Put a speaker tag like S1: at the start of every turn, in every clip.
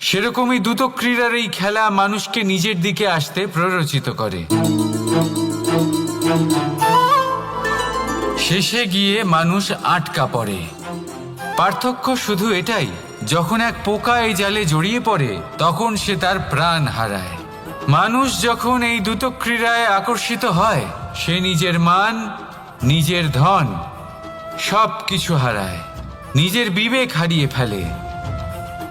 S1: সেরকমই দ্রুত ক্রীড়ার এই খেলা মানুষকে নিজের দিকে আসতে প্ররোচিত করে। শেষে গিয়ে মানুষ আটকা পড়ে। পার্থক্য শুধু এটাই, যখন এক পোকা এই জালে জড়িয়ে পড়ে, তখন সে তার প্রাণ হারায়। মানুষ যখন এই দ্রুত ক্রীড়ায় আকর্ষিত হয়, সে নিজের মান, নিজের ধন সব কিছু হারায়। নিজের বিবেক হারিয়ে ফেলে।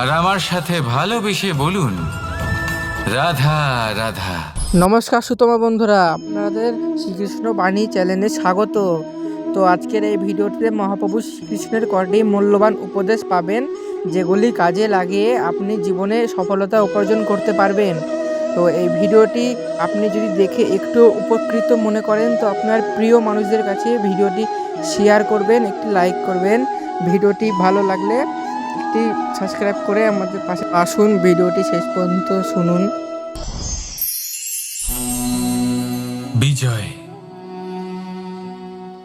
S1: আর আমার সাথে ভালোবেসে বলুন, রাধা রাধা।
S2: নমস্কার সুতমা বন্ধুরা, আপনাদের শ্রীকৃষ্ণ বাণী চ্যানেলে স্বাগত। তো আজকের এই ভিডিওটিতে মহাপ্রভু শ্রীকৃষ্ণের কটি মূল্যবান উপদেশ পাবেন, যেগুলি কাজে লাগিয়ে আপনি জীবনে সফলতা উপার্জন করতে পারবেন। তো এই ভিডিওটি আপনি যদি দেখে একটু উপকৃত মনে করেন, তো আপনার প্রিয় মানুষদের কাছে ভিডিওটি শেয়ার করবেন, একটি লাইক করবেন। ভিডিওটি ভালো লাগলে একটি সাবস্ক্রাইব করে আমাদের পাশে আসুন। ভিডিওটি শেষ পর্যন্ত শুনুন।
S1: বিজয়।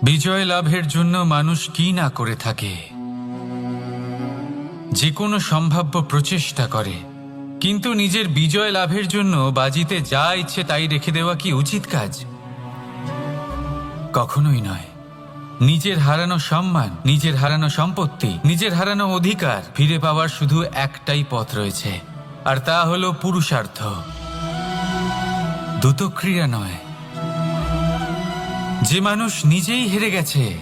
S1: বিজয় লাভের জন্য মানুষ কি না করে থাকে? যে কোনো সম্ভাব্য প্রচেষ্টা করে। কিন্তু নিজের বিজয় লাভের জন্য বাজিতে যা ইচ্ছে তাই রেখে দেওয়া কি উচিত কাজ? কখনোই নয়। নিজের হারানো সম্মান, নিজের হারানো সম্পত্তি, নিজের হারানো অধিকার ফিরে পাওয়ার শুধু একটাই পথ রয়েছে, আর তা হলো পুরুষার্থ। দ্রুতক্রিয়া নয়। যে মানুষ নিজেই হেরে গেছে,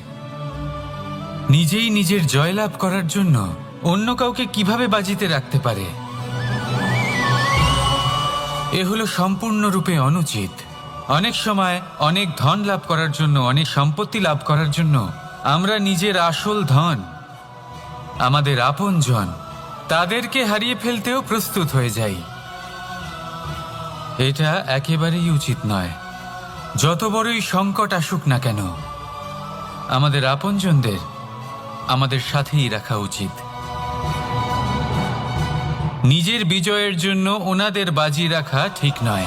S1: নিজেই নিজের জয়লাভ করার জন্য অন্য কাউকে কীভাবে বাজিতে রাখতে পারে? এ হলো সম্পূর্ণরূপে অনুচিত। অনেক সময় অনেক ধন লাভ করার জন্য, অনেক সম্পত্তি লাভ করার জন্য আমরা নিজের আসল ধন, আমাদের আপনজন, তাদেরকে হারিয়ে ফেলতেও প্রস্তুত হয়ে যাই। এটা একেবারেই উচিত নয়। যত বড়ই সংকট আসুক না কেন, আমাদের আপনজনদের, আমাদের সাথেই রাখা উচিত। নিজের বিজয়ের জন্য ওনাদের বাজি রাখা ঠিক নয়।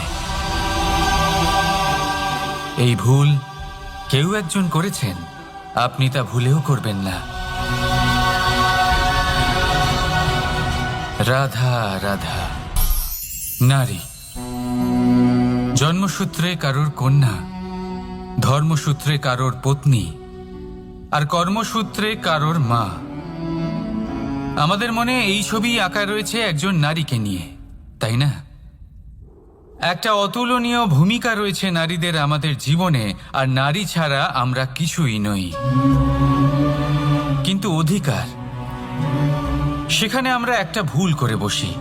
S1: এই ভুল কেউ একজন করেছেন। আপনি তা ভুলেও করবেন না। রাধা রাধা। নারী। জন্মসূত্রে কারোর কন্যা, ধর্মসূত্রে কারোর পত্নী, আর কর্মসূত্রে কারোর মা। আমাদের মনে এই ছবি আঁকা রয়েছে একজন নারীকে নিয়ে, তাই না? একটা অতুলনীয় ভূমিকা রয়েছে নারীদের আমাদের জীবনে, আর নারী ছাড়া আমরা কিছুই নই। কিন্তু অধিকার। সেখানে আমরা একটা ভুল করে বসি।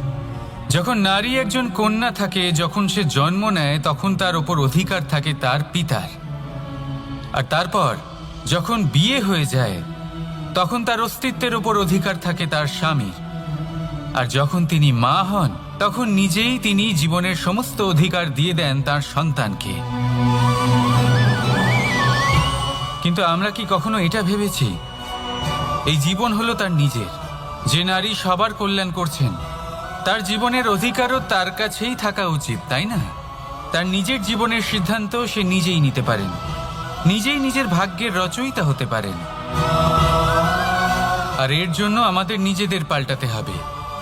S1: যখন নারী একজন কন্যা থাকে, যখন সে জন্ম নেয়, তখন তার ওপর অধিকার থাকে তার পিতার। আর তারপর, যখন বিয়ে হয়ে যায়, তখন তার অস্তিত্বের ওপর অধিকার থাকে তার স্বামীর। আর যখন তিনি মা হন তখন নিজেই তিনি জীবনের সমস্ত অধিকার দিয়ে দেন তার সন্তানকে। কিন্তু আমরা কি কখনো এটা ভেবেছি? এই জীবন হলো তার নিজের। যে নারী সবার কল্যাণ করছেন, তার জীবনের অধিকারও তার কাছেই থাকা উচিত, তাই না? তার নিজের জীবনের সিদ্ধান্ত সে নিজেই নিতে পারেন। নিজেই নিজের ভাগ্যের রচয়িতা হতে পারেন। আর এর জন্য আমাদের নিজেদের পাল্টাতে হবে।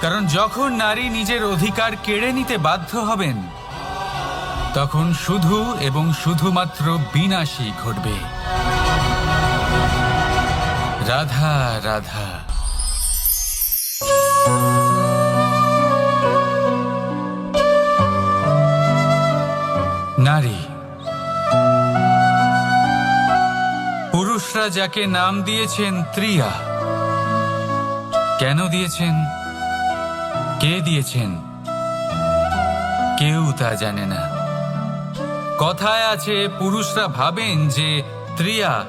S1: কারণ যখন নারী নিজের অধিকার কেড়ে নিতে বাধ্য হবেন, তখন শুধু এবং শুধুমাত্র বিনাশই ঘটবে। রাধা রাধা। নারী। পুরুষরা যাকে নাম দিয়েছেন ত্রিয়া, কেন দিয়েছেন? কে দিয়েছেন? কেউ তা জানে না। কথায় আছে, পুরুষরা ভাবেন যে ত্রিয়া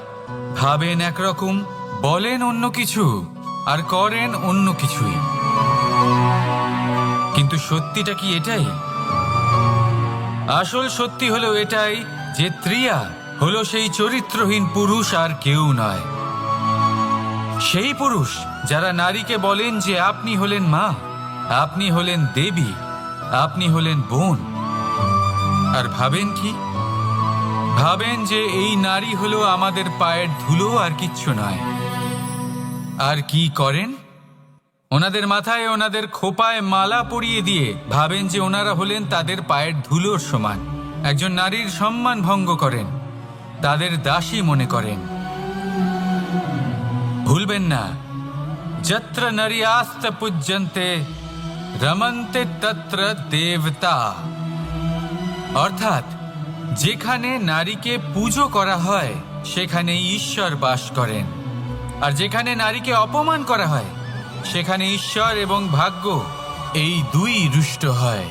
S1: ভাবেন একরকম, বলেন অন্য কিছু, আর করেন অন্য কিছুই। কিন্তু সত্যিটা কি এটাই? আসল সত্যি হলো এটাই যে ত্রিয়া হলো সেই চরিত্রহীন পুরুষ আর কেউ নয়। সেই পুরুষ যারা নারীকে বলেন যে আপনি হলেন মা আপনি হলেন দেবী, আপনি হলেন বোন। আর ভাবেন কি? ভাবেন যে এই নারী হলো আমাদের পায়ের ধুলো আর কিচ্ছু নয়। আর কি করেন? ওনাদের মাথায় ওনাদের খোপায় মালা পরিয়ে দিয়ে ভাবেন যে ওনারা হলেন তাদের পায়ের ধুলোর সমান। একজন নারীর সম্মান ভঙ্গ করেন, তাদের দাসী মনে করেন। ভুলবেন না। যত্র নারী আস্ত পূজ্যন্তে রমন্তে তত্র দেবতা। অর্থাৎ, যেখানে নারীকে পুজো করা হয় সেখানে ঈশ্বর বাস করেন। আর যেখানে নারীকে অপমান করা হয়, সেখানে ঈশ্বর এবং ভাগ্য এই দুই রুষ্ট হয়।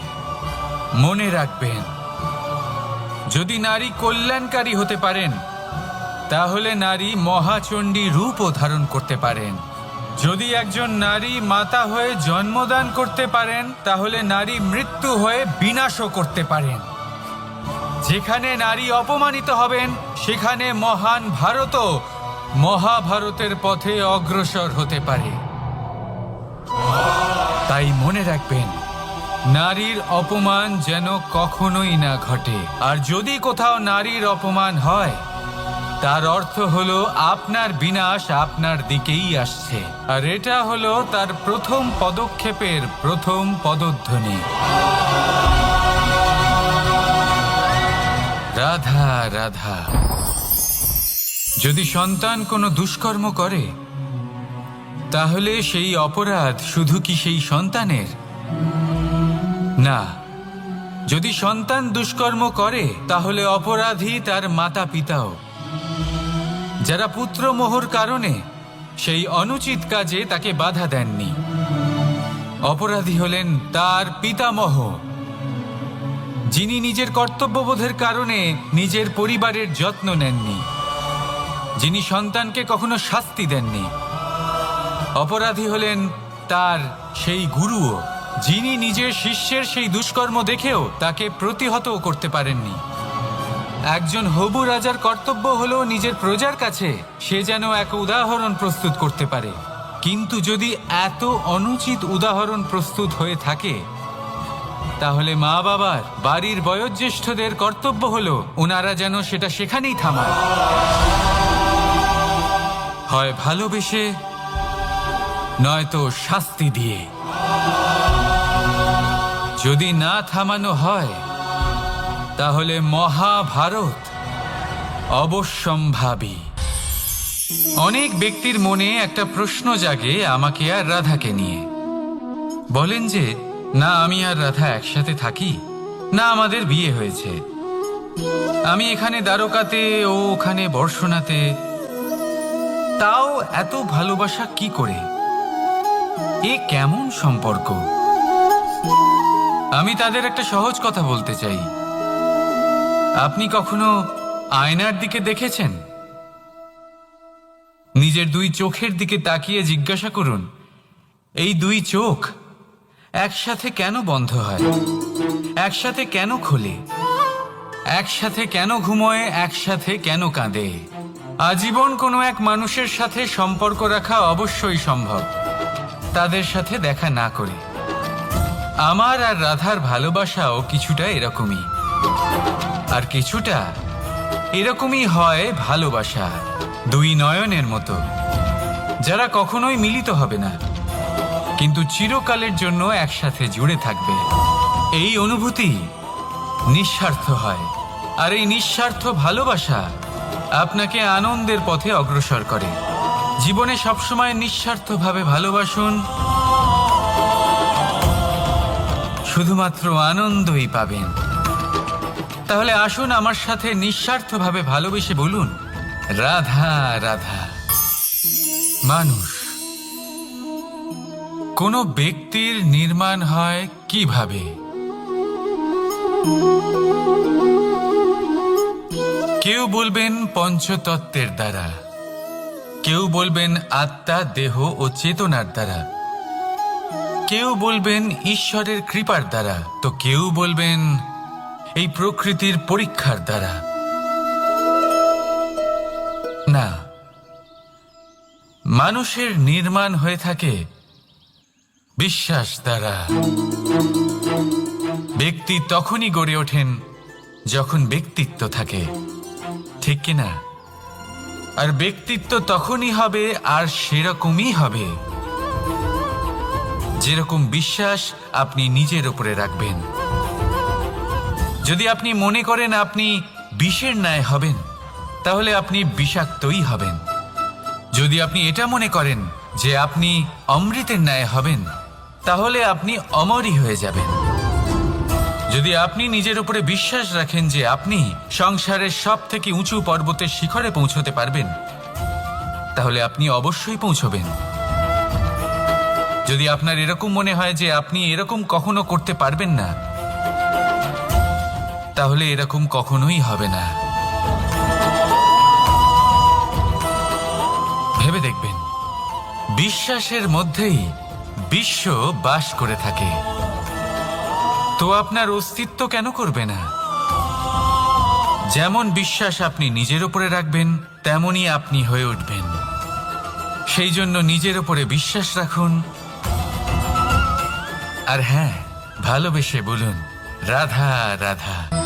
S1: মনে রাখবেন, যদি নারী কল্যাণকারী হতে পারেন, তাহলে নারী মহাচণ্ডী রূপও ধারণ করতে পারেন। যদি একজন নারী মাতা হয়ে জন্মদান করতে পারেন, তাহলে নারী মৃত্যু হয়ে বিনাশও করতে পারেন। যেখানে নারী অপমানিত হবেন, সেখানে মহান ভারতও মহাভারতের পথে অগ্রসর হতে পারে। তাই মনে রাখবেন, নারীর অপমান যেন কখনোই না ঘটে। আর যদি কোথাও নারীর অপমান হয় তার অর্থ হলো, আপনার বিনাশ আপনার দিকেই আসছে। আর এটা হলো তার প্রথম পদক্ষেপের প্রথম পদধ্বনি। রাধা রাধা। যদি সন্তান কোনো দুষ্কর্ম করে, তাহলে সেই অপরাধ শুধু কি সেই সন্তানের? না। যদি সন্তান দুষ্কর্ম করে, তাহলে অপরাধী তার মাতা পিতাও যারা পুত্রমোহর কারণে সেই অনুচিত কাজে তাকে বাধা দেননি। অপরাধী হলেন তার পিতামহ, যিনি নিজের কর্তব্যবোধের কারণে নিজের পরিবারের যত্ন নেননি, যিনি সন্তানকে কখনো শাস্তি দেননি। অপরাধী হলেন তার সেই গুরুও, যিনি নিজের শিষ্যের সেই দুষ্কর্ম দেখেও তাকে প্রতিহতও করতে পারেননি। একজন হবু রাজার কর্তব্য হলো নিজের প্রজার কাছে সে যেন এক উদাহরণ প্রস্তুত করতে পারে। কিন্তু যদি এত অনুচিত উদাহরণ প্রস্তুত হয়ে থাকে, তাহলে মা বাবার বাড়ির বয়োজ্যেষ্ঠদের কর্তব্য হলো ওনারা যেন সেটা সেখানেই থামায়। হয় ভালোবেসে, নয়তো শাস্তি দিয়ে। যদি না থামানো হয় তাহলে মহাভারত অবশ্যম্ভাবী। অনেক ব্যক্তির মনে একটা প্রশ্ন জাগে আমাকে আর রাধাকে নিয়ে। বলেন যে, না, আমি আর রাধা একসাথে থাকি, না আমাদের বিয়ে হয়েছে। আমি এখানে দ্বারকাতে ও ওখানে বর্ষণাতে, তাও এত ভালোবাসা কি করে? এ কেমন সম্পর্ক? আমি তাদের একটা সহজ কথা বলতে চাই। আপনি কখনো আয়নার দিকে দেখেছেন? নিজের দুই চোখের দিকে তাকিয়ে জিজ্ঞাসা করুন, এই দুই চোখ একসাথে কেন বন্ধ হয়? একসাথে কেন খোলে? একসাথে কেন ঘুমোয়? একসাথে কেন কাঁদে? আজীবন কোনো এক মানুষের সাথে সম্পর্ক রাখা অবশ্যই সম্ভব। তাদের সাথে দেখা না করে। আমার আর রাধার ভালোবাসাও কিছুটা এরকমই। আর কিছুটা এরকমই হয় ভালোবাসা, দুই নয়নের মতো, যারা কখনোই মিলিত হবে না, কিন্তু চিরকালের জন্য একসাথে জুড়ে থাকবে। এই অনুভূতি নিঃস্বার্থ হয়, আর এই নিঃস্বার্থ ভালোবাসা আপনাকে আনন্দের পথে অগ্রসর করে। জীবনে সবসময় নিঃস্বার্থভাবে ভালোবাসুন, শুধুমাত্র আনন্দই পাবেন। তাহলে আসুন আমার সাথে নিঃস্বার্থভাবে ভালোবেসে বলুন, রাধা রাধা, মানুষ। কোনো ব্যক্তির নির্মাণ হয় কীভাবে? কেউ বলবেন পঞ্চতত্ত্বের দ্বারা। কেউ বলবেন আত্মা, দেহ ও চেতনার দ্বারা। কেউ বলবেন ঈশ্বরের কৃপার দ্বারা। তো কেউ বলবেন এই প্রকৃতির পরীক্ষার দ্বারা। না, মানুষের নির্মাণ হয়ে থাকে বিশ্বাস দ্বারা। ব্যক্তি তখনই গড়ে ওঠেন যখন ব্যক্তিত্ব থাকে, ঠিক কিনা আর ব্যক্তিত্ব তখনই হবে আর সেরকমই হবে। যেরকম বিশ্বাস আপনি নিজের উপরে রাখবেন। যদি আপনি মনে করেন আপনি বিষের ন্যায় হবেন, তাহলে আপনি বিষাক্তই হবেন। যদি আপনি এটা মনে করেন যে আপনি অমৃতের ন্যায় হবেন, তাহলে আপনি অমরই হয়ে যাবেন। যদি আপনি নিজের উপরে বিশ্বাস রাখেন যে আপনি সংসারের সব থেকে উঁচু পর্বতের শিখরে পৌঁছতে পারবেন, তাহলে আপনি অবশ্যই পৌঁছবেন। যদি আপনার এরকম মনে হয় যে আপনি এরকম কখনো করতে পারবেন না তাহলে এরকম কখনোই হবে না। ভেবে দেখবেন, বিশ্বাসের মধ্যেই বিশ্ব বাস করে থাকে। তো আপনার অস্তিত্ব কেন করবে না? যেমন বিশ্বাস আপনি নিজের উপরে রাখবেন, তেমনই আপনি হয়ে উঠবেন। সেই জন্য নিজের উপরে বিশ্বাস রাখুন। আর হ্যাঁ ভালোবেসে বলুন, রাধা রাধা।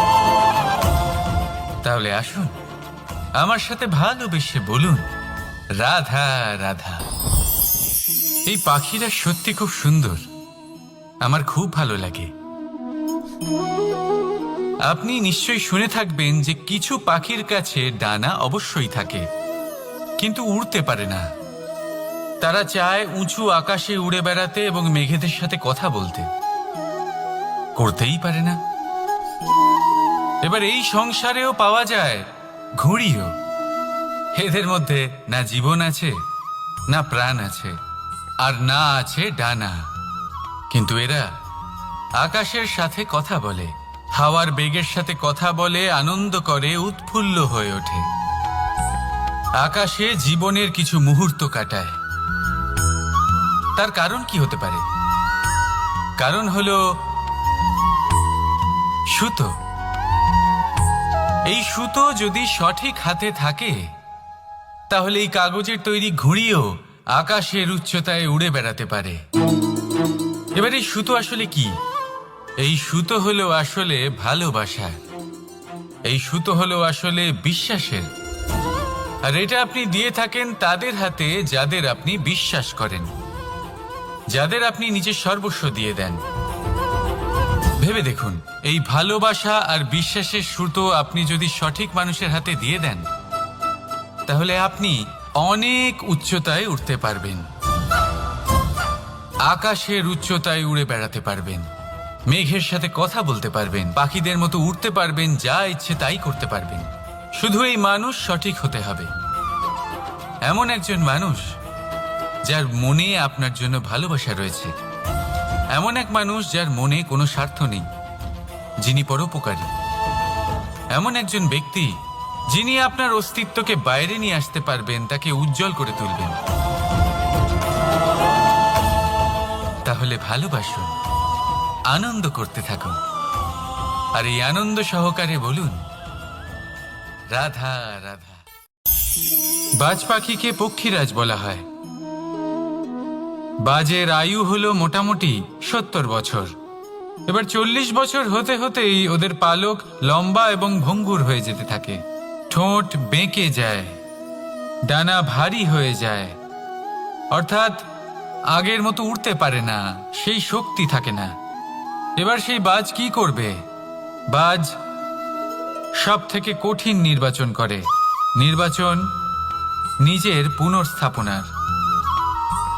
S1: তাহলে আসুন। আমার সাথে ভালোবেসে বলুন, রাধা রাধা। এই পাখিরা সত্যি খুব সুন্দর। আমার খুব ভালো লাগে। আপনি নিশ্চয়ই শুনে থাকবেন যে কিছু পাখির কাছে ডানা অবশ্যই থাকে, কিন্তু উড়তে পারে না। তারা চায় উঁচু আকাশে উড়ে বেড়াতে এবং মেঘেদের সাথে কথা বলতে। করতেই পারে না। এবার এই সংসারেও পাওয়া যায় ঘুড়িও। এদের মধ্যে না জীবন আছে, না প্রাণ আছে, আর না আছে ডানা। কিন্তু এরা আকাশের সাথে কথা বলে, হাওয়ার বেগের সাথে কথা বলে, আনন্দ করে, উৎফুল্ল হয়ে ওঠে। আকাশে জীবনের কিছু মুহূর্ত কাটায়। তার কারণ কি হতে পারে? কারণ হলো সুতো। এই সুতো যদি সঠিক হাতে থাকে, তাহলে এই কাগজের তৈরি ঘুড়িও আকাশের উচ্চতায় উড়ে বেড়াতে পারে। এবার এই সুতো আসলে কি? এই সুতো হলো আসলে ভালোবাসা। এই সুতো হলো আসলে বিশ্বাসের। আর এটা আপনি দিয়ে থাকেন তাদের হাতে যাদের আপনি বিশ্বাস করেন। যাদের আপনি নিজের সর্বস্ব দিয়ে দেন। ভেবে দেখুন, এই ভালোবাসা আর বিশ্বাসের সুতো আপনি যদি সঠিক মানুষের হাতে দিয়ে দেন, তাহলে আপনি অনেক উচ্চতায় উঠতে পারবেন। আকাশের উচ্চতায় উড়ে বেড়াতে পারবেন। মেঘের সাথে কথা বলতে পারবেন। পাখিদের মতো উঠতে পারবেন, যা ইচ্ছে তাই করতে পারবেন। শুধু এই মানুষ সঠিক হতে হবে। এমন একজন মানুষ যার মনে আপনার জন্য ভালোবাসা রয়েছে। এমন এক মানুষ যার মনে কোনো স্বার্থ নেই, যিনি পরোপকারী। এমন একজন ব্যক্তি যিনি আপনার অস্তিত্বকে বাইরে নিয়ে আসতে পারবেন, তাকে উজ্জ্বল করে তুলবেন। তাহলে ভালোবাসুন, আনন্দ করতে থাকুন। আর এই আনন্দ সহকারে বলুন, রাধা রাধা। বাজ পাখিকে পক্ষীরাজ বলা হয়। বাজের আয়ু হলো মোটামুটি সত্তর বছর। এবার চল্লিশ বছর হতে হতেই ওদের পালক লম্বা এবং ভঙ্গুর হয়ে যেতে থাকে। ঠোঁট বেঁকে যায়, ডানা ভারী হয়ে যায়। অর্থাৎ আগের মতো উঠতে পারে না, সেই শক্তি থাকে না। এবার সেই বাজ কি করবে? বাজ সব থেকে কঠিন নির্বাচন করে। নির্বাচন নিজের পুনর্স্থাপনার।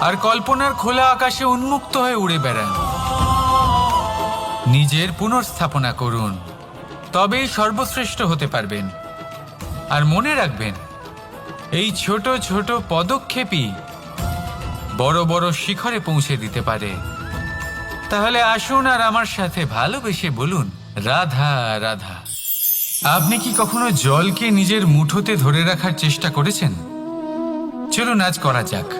S1: আর কল্পনার খোলা আকাশে উন্মুক্ত হয়ে উড়ে বেড়ান। নিজের পুনর্স্থাপনা করুন। তবেই সর্বশ্রেষ্ঠ হতে পারবেন। আর মনে রাখবেন, এই ছোট ছোট পদক্ষেপই বড় বড় শিখরে পৌঁছে দিতে পারে। তাহলে আসুন আর আমার সাথে ভালোবেসে বলুন, রাধা রাধা, আপনি কি কখনো জলকে নিজের মুঠোতে ধরে রাখার চেষ্টা করেছেন? চলুন আজ করা যাক।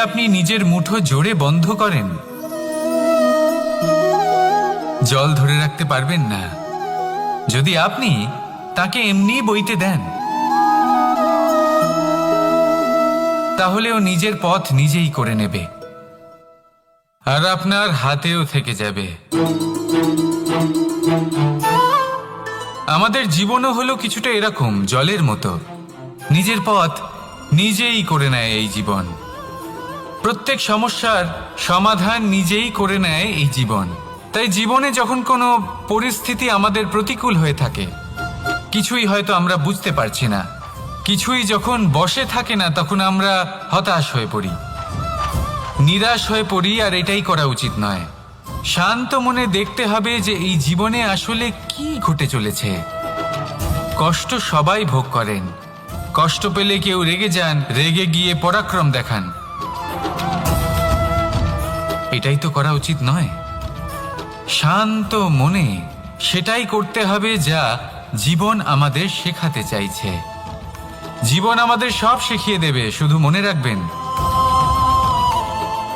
S1: আপনি নিজের মুঠো জোরে বন্ধ করেন। জল ধরে রাখতে পারবেন না। যদি আপনি তাকে এমনি বইতে দেন, তাহলে ও নিজের পথ নিজেই করে নেবে। আর আপনার হাতেও থেকে যাবে। আমাদের জীবনও হলো কিছুটা এরকম, জলের মতো। নিজের পথ নিজেই করে নেয় এই জীবন। প্রত্যেক সমস্যার সমাধান নিজেই করে নেয় এই জীবন। তাই জীবনে যখন কোনো পরিস্থিতি আমাদের প্রতিকূল হয়ে থাকে, কিছুই হয়তো আমরা বুঝতে পারছি না। কিছুই যখন বসে থাকে না, তখন আমরা হতাশ হয়ে পড়ি। নিরাশ হয়ে পড়ি আর এটাই করা উচিত নয়। শান্ত মনে দেখতে হবে যে এই জীবনে আসলে কি ঘটে চলেছে। কষ্ট সবাই ভোগ করেন। কষ্ট পেলে কেউ রেগে যান, রেগে গিয়ে পরাক্রম দেখান। এটাই তো করা উচিত নয়। শান্ত মনে সেটাই করতে হবে যা জীবন আমাদের শেখাতে চাইছে। জীবন আমাদের সব শিখিয়ে দেবে, শুধু মনে রাখবেন।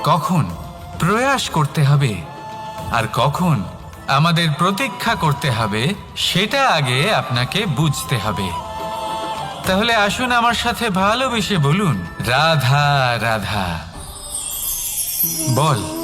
S1: কখন প্রয়াস করতে হবে আর কখন আমাদের প্রতীক্ষা করতে হবে, সেটা আগে আপনাকে বুঝতে হবে। তাহলে আসুন আমার সাথে ভালোবেসে বলুন, রাধা রাধা। বল।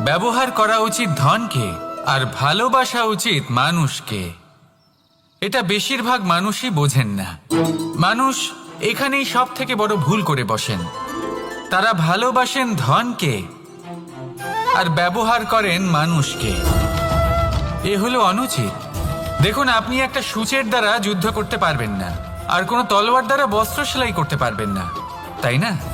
S1: ব্যবহার করা উচিত ধনকে আর ভালোবাসা উচিত মানুষকে। এটা বেশিরভাগ মানুষই বোঝেন না। মানুষ এখানেই সব থেকে বড় ভুল করে বসেন। তারা ভালোবাসেন ধনকে আর ব্যবহার করেন মানুষকে। এ হলো অনুচিত। দেখুন, আপনি একটা সূচের দ্বারা যুদ্ধ করতে পারবেন না। আর কোনো তলোয়ার দ্বারা বস্ত্র সেলাই করতে পারবেন না। তাই না?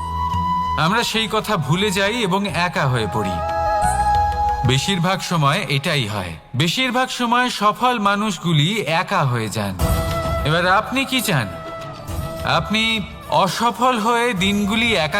S1: আমরা সেই কথা ভুলে যাই এবং একা হয়ে পড়ি। বেশিরভাগ সময় এটাই হয়। বেশিরভাগ সময় সফল মানুষগুলি একা হয়ে যান। এবার আপনি কি চান? আপনি অসফল হয়ে দিনগুলি একা